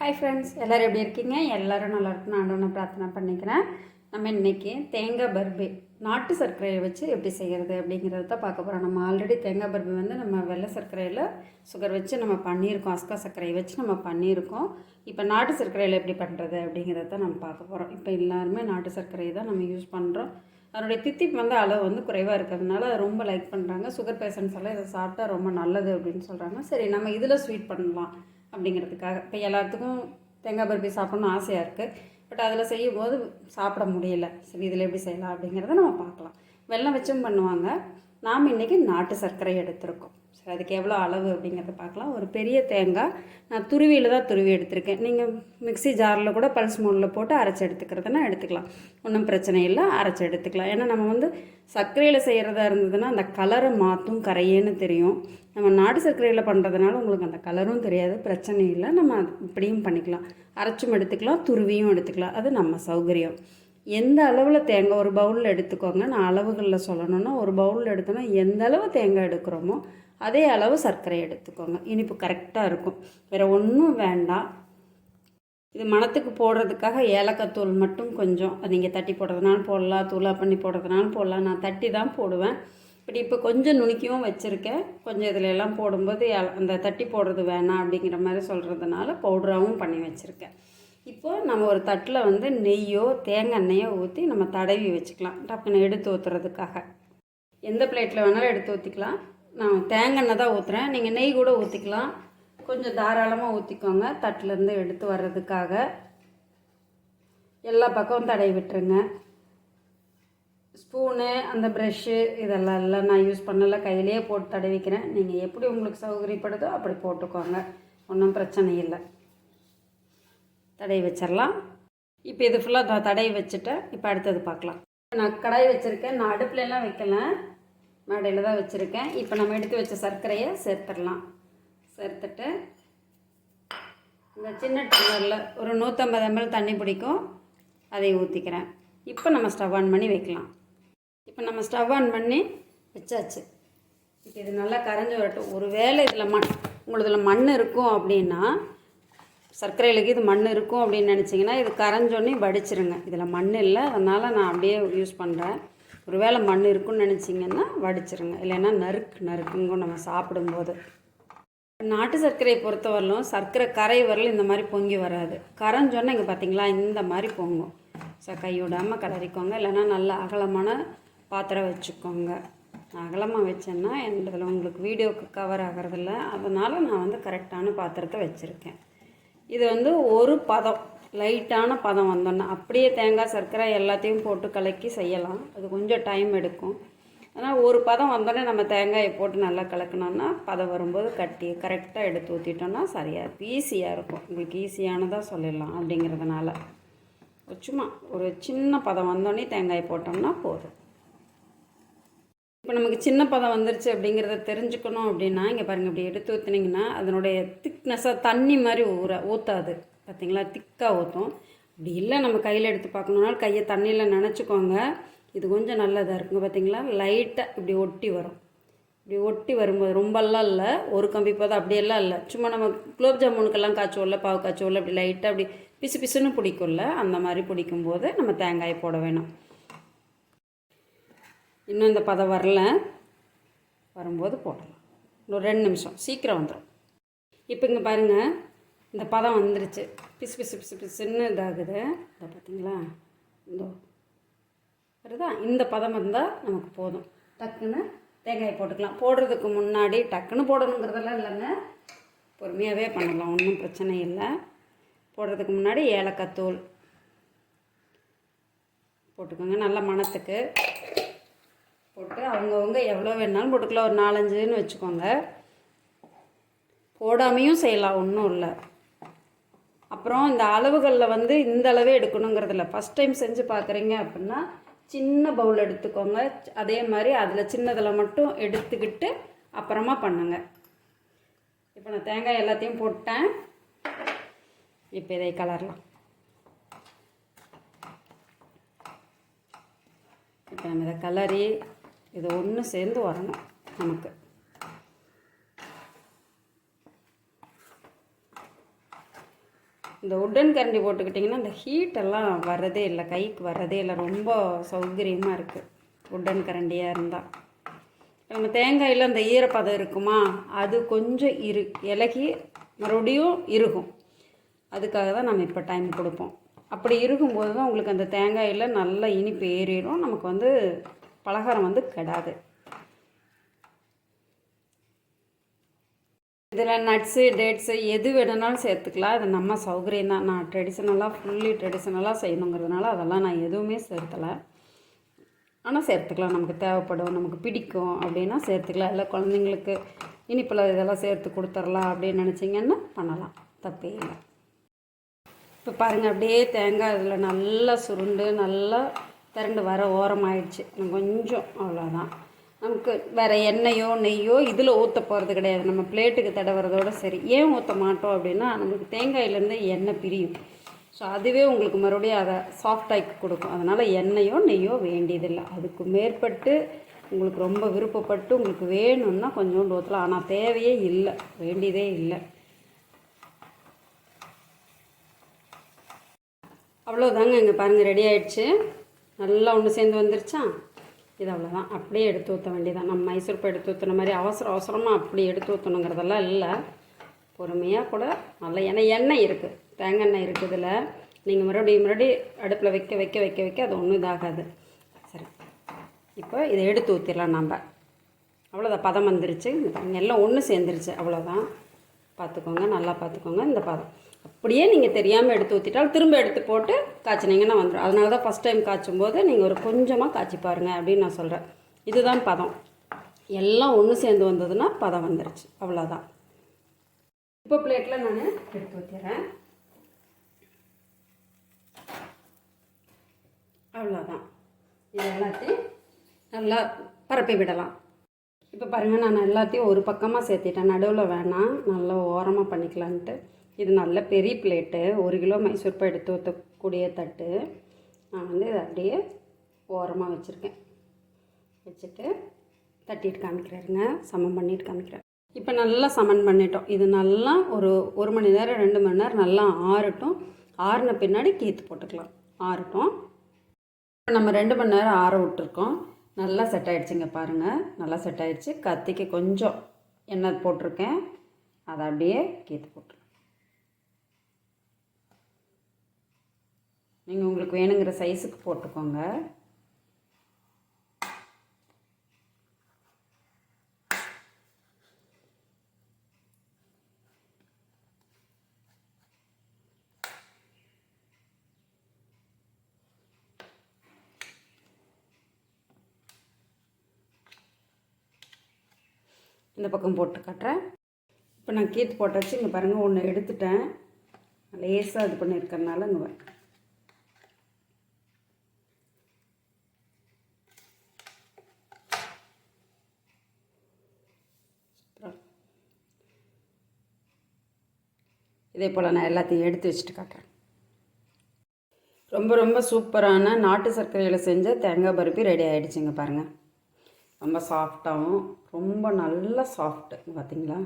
Hi friends எல்லோரும் எப்படி இருக்கீங்க? எல்லோரும் நல்லா நான் ஆண்டவனை பிரார்த்தனை பண்ணிக்கிறேன். நம்ம இன்றைக்கி தேங்காய் பர்பி நாட்டு சர்க்கரையை வச்சு எப்படி செய்கிறது அப்படிங்கிறத தான் பார்க்க போகிறோம் நம்ம ஆல்ரெடி தேங்காய் பர்பி வந்து நம்ம வெள்ளை சர்க்கரையில் சுகர் வச்சு நம்ம பண்ணியிருக்கோம். அஸ்கா சர்க்கரையை வச்சு நம்ம பண்ணியிருக்கோம். இப்போ நாட்டு சர்க்கரையில் எப்படி பண்ணுறது அப்படிங்கிறத தான் நம்ம பார்க்க போகிறோம் இப்போ எல்லாருமே நாட்டு சர்க்கரையை தான் நம்ம யூஸ் பண்ணுறோம் அதனுடைய தித்திப்பு வந்து அளவு வந்து குறைவாக இருக்கிறதுனால அதை ரொம்ப லைக் பண்ணுறாங்க சுகர் பேஷண்ட்ஸ் எல்லாம் இதை சாப்பிட்டா ரொம்ப நல்லது அப்படின்னு சொல்கிறாங்க சரி நம்ம இதில் ஸ்வீட் பண்ணலாம். அப்படிங்கிறதுக்காக. இப்போ எல்லாத்துக்கும் தேங்காய் பருப்பி சாப்பிட்ணுன்னு ஆசையாக இருக்குது பட் அதில் செய்யும் போது சாப்பிட முடியல. சரி இதில் எப்படி செய்யலாம் அப்படிங்கிறத நம்ம பார்க்கலாம். வெள்ளம் வச்சும் பண்ணுவாங்க. நாம் இன்றைக்கி நாட்டு சர்க்கரை எடுத்திருக்கோம். ஸோ அதுக்கு எவ்வளோ அளவு அப்படிங்கிறத பார்க்கலாம். ஒரு பெரிய தேங்காய் நான் துருவியில் தான் துருவி எடுத்திருக்கேன். நீங்கள் மிக்ஸி ஜாரில் கூட பல்ஸ் மோடில் போட்டு அரைச்சி எடுத்துக்கிறதுனா எடுத்துக்கலாம். ஒன்றும் பிரச்சனை இல்லை அரைச்சி எடுத்துக்கலாம். ஏன்னா நம்ம வந்து சர்க்கரையில் செய்கிறதா இருந்ததுன்னா அந்த கலரை மாற்றும் கரையேன்னு தெரியும். நம்ம நாட்டு சர்க்கரையில் பண்ணுறதுனால உங்களுக்கு அந்த கலரும் தெரியாது பிரச்சனை இல்லை. நம்ம இப்படியும் பண்ணிக்கலாம். அரைச்சும் எடுத்துக்கலாம் துருவியும் எடுத்துக்கலாம். அது நம்ம சௌகரியம். எந்த அளவில் தேங்காய் ஒரு பவுலில் எடுத்துக்கோங்க. நான் அளவுகளில் சொல்லணும்னா ஒரு பவுலில் எடுத்தோன்னா எந்த அளவு தேங்காய் எடுக்கிறோமோ அதே அளவு சர்க்கரை எடுத்துக்கோங்க. இனிப்பு கரெக்டாக இருக்கும். வேறு ஒன்றும் வேண்டாம். இது மணத்துக்கு போடுறதுக்காக ஏலக்காய் தூள் மட்டும் கொஞ்சம். அது நீங்கள் தட்டி போடுறதுனாலும் போடலாம். தூளாக பண்ணி போடுறதுனாலும் போடலாம். நான் தட்டி தான் போடுவேன். பட் இப்போ கொஞ்சம் நுணுக்கியும் வச்சுருக்கேன். கொஞ்சம் இதில் எல்லாம் போடும்போது அந்த தட்டி போடுறது வேணாம் அப்படிங்கிற மாதிரி சொல்கிறதுனால பவுடராகவும் பண்ணி வச்சுருக்கேன். இப்போது நம்ம ஒரு தட்டில் வந்து நெய்யோ தேங்காய் எண்ணெயோ ஊற்றி நம்ம தடவி வச்சுக்கலாம். டக்குன்னு எடுத்து ஊற்றுறதுக்காக எந்த பிளேட்டில் வேணாலும் எடுத்து ஊற்றிக்கலாம் நான் தேங்காய் தான் ஊற்றுறேன் நீங்கள் நெய் கூட ஊற்றிக்கலாம் கொஞ்சம் தாராளமாக ஊற்றிக்கோங்க தட்டிலேருந்து எடுத்து வர்றதுக்காக. எல்லா பக்கமும் தடவி விட்டுருங்க. ஸ்பூனு அந்த ப்ரெஷ்ஷு இதெல்லாம் எல்லாம் நான் யூஸ் பண்ணலை. கையிலேயே போட்டு தடவிக்கிறேன் நீங்கள் எப்படி உங்களுக்கு சௌகரியப்படுதோ அப்படி போட்டுக்கோங்க. ஒன்றும் பிரச்சனை இல்லை. தடவி வச்சிடலாம் இப்போ இது ஃபுல்லாக தடவி வச்சுட்டேன். இப்போ அடுத்தது பார்க்கலாம். நான் கடாய் வச்சுருக்கேன். நான் அடுப்புலலாம் வைக்கல. மேடையில் தான் வச்சுருக்கேன். இப்போ நம்ம எடுத்து வச்ச சர்க்கரையை சேர்த்துடலாம். சேர்த்துட்டு இந்த சின்ன டம்ளரில் ஒரு நூற்றம்பது எம்எல் தண்ணி பிடிக்கும். அதை ஊற்றிக்கிறேன் இப்போ நம்ம ஸ்டவ் ஆன் பண்ணி வைக்கலாம். இப்போ நம்ம ஸ்டவ் ஆன் பண்ணி வச்சாச்சு. இப்போ இது நல்லா கரைஞ்சி வரட்டும். ஒரு வேளை இதில் மண் உங்களுக்கு இதில் மண் இருக்கும் அப்படின்னா சர்க்கரையிலுக்கு இது மண் இருக்கும் அப்படின்னு நினச்சிங்கன்னா இது கரைஞ்சோன்னே வடிச்சிருங்க. இதில் மண் இல்லை. அதனால் நான் அப்படியே யூஸ் பண்ணுறேன் ஒருவேளை மண் இருக்குன்னு நினச்சிங்கன்னா வடிச்சிருங்க. இல்லைன்னா நறுக்கு நறுக்குங்க நம்ம சாப்பிடும்போது. நாட்டு சர்க்கரையை பொறுத்தவரையிலும் சர்க்கரை கரை வரலும் இந்த மாதிரி பொங்கி வராது. கரைஞ்சோன்னா இங்கே பார்த்தீங்களா இந்த மாதிரி பொங்கும். ஸோ கை விடாமல் கலரிக்கோங்க. இல்லைன்னா நல்ல அகலமான பாத்திரம் வச்சுக்கோங்க. அகலமாக வச்சேன்னா என்னதில் உங்களுக்கு வீடியோவுக்கு கவர் ஆகிறதில்ல. அதனால் நான் வந்து கரெக்டான பாத்திரத்தை வச்சுருக்கேன். இது வந்து ஒரு பதம். லைட்டான பதம் வந்தோன்னா அப்படியே தேங்காய் சர்க்கரை எல்லாத்தையும் போட்டு கலக்கி செய்யலாம். அது கொஞ்சம் டைம் எடுக்கும். ஆனால் ஒரு பதம் வந்தோடனே நம்ம தேங்காயை போட்டு நல்லா கலக்கணும்னா பதம் வரும்போது கட்டி கரெக்டாக எடுத்து ஊற்றிட்டோம்னா சரியாக இருக்கும். ஈஸியாக இருக்கும். உங்களுக்கு ஈஸியானதாக சொல்லிடலாம் அப்படிங்கிறதுனால. சும்மா ஒரு சின்ன பதம் வந்தோடனே தேங்காய் போட்டோம்னா போதும். இப்போ நமக்கு சின்ன பதம் வந்துருச்சு அப்படிங்கிறத தெரிஞ்சுக்கணும் அப்படின்னா இங்கே பாருங்கள் இப்படி எடுத்து ஊற்றுனீங்கன்னா அதனுடைய திக்னஸாக தண்ணி மாதிரி ஊற ஊற்றாது பார்த்தீங்களா? திக்காக ஊற்றும் அப்படி இல்லை நம்ம கையில் எடுத்து பார்க்கணுன்னாலும் கையை தண்ணியில் நினச்சிக்கோங்க. இது கொஞ்சம் நல்லதாக இருக்குங்க பார்த்தீங்களா? லைட்டாக இப்படி ஒட்டி வரும். இப்படி ஒட்டி வரும்போது ரொம்பலாம் இல்லை. ஒரு கம்பி போதும் அப்படியெல்லாம் இல்லை. சும்மா நம்ம குலோப் ஜாமுனுக்கெல்லாம் காய்ச்சுவோம்ல பாவு காய்ச்சுவோம்ல அப்படி லைட்டாக அப்படி பிசு பிசுன்னு பிடிக்கும்ல. அந்த மாதிரி பிடிக்கும்போது நம்ம தேங்காய் போட வேணும். இன்னும் இந்த பதம் வரல. வரும்போது போடலாம். இன்னும் ரெண்டு நிமிஷம். சீக்கிரம் வந்துடும் இப்போ இங்கே பாருங்கள் இந்த பதம் வந்துருச்சு. பிசு பிசு பிசு பிசுன்னு இதாகுது. இதை பார்த்தீங்களா இதோ வருதா? இந்த பதம் இருந்தால் நமக்கு போதும். டக்குன்னு தேங்காய் போட்டுக்கலாம். போடுறதுக்கு முன்னாடி டக்குன்னு போடணுங்கிறதெல்லாம் இல்லைங்க. பொறுமையாகவே பண்ணலாம். ஒன்றும் பிரச்சனை இல்லை. போடுறதுக்கு முன்னாடி ஏலக்காய் தூள் போட்டுக்கோங்க. நல்ல மணத்துக்கு போட்டு அவங்கவுங்க எவ்வளோ வேணாலும் போட்டுக்கலாம். ஒரு நாலஞ்சுன்னு வச்சுக்கோங்க. போடாமையும் செய்யலாம். ஒன்றும் இல்லை. அப்புறம் இந்த அளவுகளில் வந்து இந்த அளவே எடுக்கணுங்கிறதில்ல ஃபஸ்ட் டைம் செஞ்சு பார்க்குறீங்க அப்படின்னா சின்ன பவுல் எடுத்துக்கோங்க. அதே மாதிரி அதில் சின்னதில் மட்டும் எடுத்துக்கிட்டு அப்புறமா பண்ணுங்க. இப்போ நான் தேங்காய் எல்லாத்தையும் போட்டேன். இப்போ இதை கலரலாம். இப்போ நம்ம இதை கலரி இது ஒன்று சேர்ந்து வரணும் நமக்கு. இந்த உட்டன் கரண்டி போட்டுக்கிட்டிங்கன்னா இந்த ஹீட்டெல்லாம் வர்றதே இல்லை கைக்கு வர்றதே இல்லை. ரொம்ப சௌகரியமாக இருக்குது உட்டன் கரண்டியாக இருந்தால் நம்ம தேங்காயில் அந்த ஈரப்பதம் இருக்குமா? அது கொஞ்சம் இரு இலகி மறுபடியும் இருக்கும் அதுக்காக தான் நம்ம இப்போ டைம் கொடுப்போம். அப்படி இருக்கும்போது தான் உங்களுக்கு அந்த தேங்காயில் நல்ல இனிப்பு ஏறிடும். நமக்கு வந்து பலகாரம் வந்து கெடாது. இதில் நட்ஸு டேட்ஸு எது வேணுனாலும் சேர்த்துக்கலாம். இது நம்ம சௌகரியம் தான். நான் ட்ரெடிஷ்னலாக ஃபுல்லி ட்ரெடிஷ்னலாக செய்யணுங்கிறதுனால அதெல்லாம் நான் எதுவுமே சேர்த்தலை. ஆனால் சேர்த்துக்கலாம். நமக்கு தேவைப்படும் நமக்கு பிடிக்கும் அப்படின்னா சேர்த்துக்கலாம். இல்லை குழந்தைங்களுக்கு இனிப்பில் இதெல்லாம் சேர்த்து கொடுத்துர்லாம் அப்படின்னு நினச்சிங்கன்னா பண்ணலாம். தப்பே இல்லை. இப்போ பாருங்கள் அப்படியே தேங்காய் இதில் நல்லா சுருண்டு நல்லா திரண்டு வர ஓரமாயிடுச்சு. கொஞ்சம் அவ்வளோதான் நமக்கு வேறு எண்ணெயோ நெய்யோ இதில் ஊற்ற போகிறது கிடையாது. நம்ம பிளேட்டுக்கு தடவுறதோட சரி. ஏன் ஊற்ற மாட்டோம் அப்படின்னா நமக்கு தேங்காயிலேருந்து எண்ணெய் பிரியும். ஸோ அதுவே உங்களுக்கு மறுபடியும் அதை சாஃப்டாக்கி கொடுக்கும். அதனால் எண்ணெயோ நெய்யோ வேண்டியதில்லை. அதுக்கு மேற்பட்டு உங்களுக்கு ரொம்ப விருப்பப்பட்டு உங்களுக்கு வேணும்னா கொஞ்சோண்டு ஊற்றலாம் ஆனால் தேவையே இல்லை. வேண்டியதே இல்லை. அவ்வளோதாங்க இங்கே பாருங்கள் ரெடி ஆயிடுச்சு. நல்லா ஒன்று சேர்ந்து வந்துருச்சா? இது அவ்வளோதான் அப்படியே எடுத்து ஊற்ற வேண்டியதான் நம்ம மைசூர்ப்பு எடுத்து ஊற்றுன மாதிரி அவசர அவசரமாக அப்படி எடுத்து ஊற்றணுங்கிறதெல்லாம் இல்லை. பொறுமையாக கூட நல்லா எண்ணெய். எண்ணெய் இருக்குது தேங்காய் எண்ணெய் இருக்குது இதில். நீங்கள் மறுபடியும் மறுபடியும் அடுப்பில் வைக்க வைக்க வைக்க வைக்க அது ஒன்றும் இதாகாது. சரி. இப்போ இதை எடுத்து ஊற்றிடலாம் நம்ம அவ்வளோதான் பதம் வந்துருச்சு. இந்த எல்லாம் ஒன்று சேர்ந்துருச்சு. அவ்வளோதான் பார்த்துக்கோங்க. நல்லா பார்த்துக்கோங்க. இந்த பதம். அப்படியே நீங்கள் தெரியாமல் எடுத்து ஊற்றிட்டால் திரும்ப எடுத்து போட்டு காய்ச்சினீங்கன்னா வந்துடும் அதனால தான் ஃபஸ்ட் டைம் காய்ச்சும் போது நீங்கள் ஒரு கொஞ்சமாக காய்ச்சி பாருங்கள் அப்படின்னு நான் சொல்கிறேன் இதுதான் பதம். எல்லாம் ஒன்று சேர்ந்து வந்ததுன்னா பதம் வந்துருச்சு. அவ்வளோதான் இப்போ பிளேட்டில் நான் எடுத்து ஊற்றிடுறேன் அவ்வளோதான் இது எல்லாத்தையும் நல்லா பரப்பி விடலாம். இப்போ பாருங்கள் நான் எல்லாத்தையும் ஒரு பக்கமாக சேர்த்திட்டேன். நடுவில் வேணாம். நல்லா ஓரமாக பண்ணிக்கலான்ட்டு. இது நல்ல பெரிய பிளேட்டு. ஒரு கிலோ மைசூர் மைசூர்பா எடுத்து ஊற்றக்கூடிய தட்டு. நான் வந்து இதை அப்படியே ஓரமாக வச்சுருக்கேன். வச்சுட்டு தட்டிட்டு காமிக்கிறேருங்க. சமம் பண்ணிட்டு காமிக்கிறேன் இப்போ நல்லா சமன் பண்ணிட்டோம். இது நல்லா ஒரு ஒரு மணி நேரம் ரெண்டு மணி நேரம் நல்லா ஆறட்டும். ஆறின பின்னாடி கீத்து போட்டுக்கலாம். ஆறட்டும். இப்போ நம்ம ரெண்டு மணி நேரம் ஆற விட்டுருக்கோம். நல்லா செட் ஆகிடுச்சிங்க பாருங்கள் நல்லா செட் ஆகிடுச்சி கத்திக்கு கொஞ்சம் எண்ணெய் போட்டிருக்கேன். அதை அப்படியே கீத்து போட்டுருக்கேன் நீங்கள் உங்களுக்கு வேணுங்கிற சைஸுக்கு போட்டுக்கோங்க. இந்த பக்கம் போட்டு காட்டுறேன். இப்போ நான் கீத்து போட்டாச்சு இங்கே பாருங்கள் ஒன்று எடுத்துட்டேன். லேசாக இது பண்ணியிருக்கறனால இங்கே இதே போல் நான் எல்லாத்தையும் எடுத்து வச்சுட்டு காட்டுறேன். ரொம்ப ரொம்ப சூப்பரான நாட்டு சர்க்கரையில் செஞ்ச தேங்காய் பருப்பி ரெடி ஆகிடுச்சிங்க பாருங்கள் ரொம்ப சாஃப்டாகவும் ரொம்ப நல்ல சாஃப்ட்டு பார்த்தீங்களா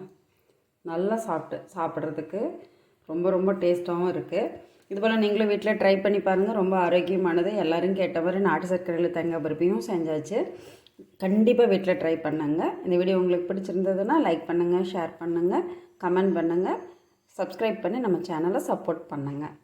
நல்லா சாஃப்ட்டு சாப்பிட்றதுக்கு ரொம்ப ரொம்ப டேஸ்ட்டாகவும் இருக்குது இது போல் நீங்களும் வீட்டில் ட்ரை பண்ணி பாருங்கள் ரொம்ப ஆரோக்கியமானது. எல்லோரும் கேட்ட மாதிரி நாட்டு சர்க்கரையில் தேங்காய் பருப்பியும் செஞ்சாச்சு. கண்டிப்பாக வீட்டில் ட்ரை பண்ணுங்கள் இந்த வீடியோ உங்களுக்கு பிடிச்சிருந்ததுன்னா லைக் பண்ணுங்கள் ஷேர் பண்ணுங்கள் கமெண்ட் பண்ணுங்கள் சப்ஸ்கிரைப் பண்ணி நம்ம சேனலை சப்போர்ட் பண்ணுங்கள்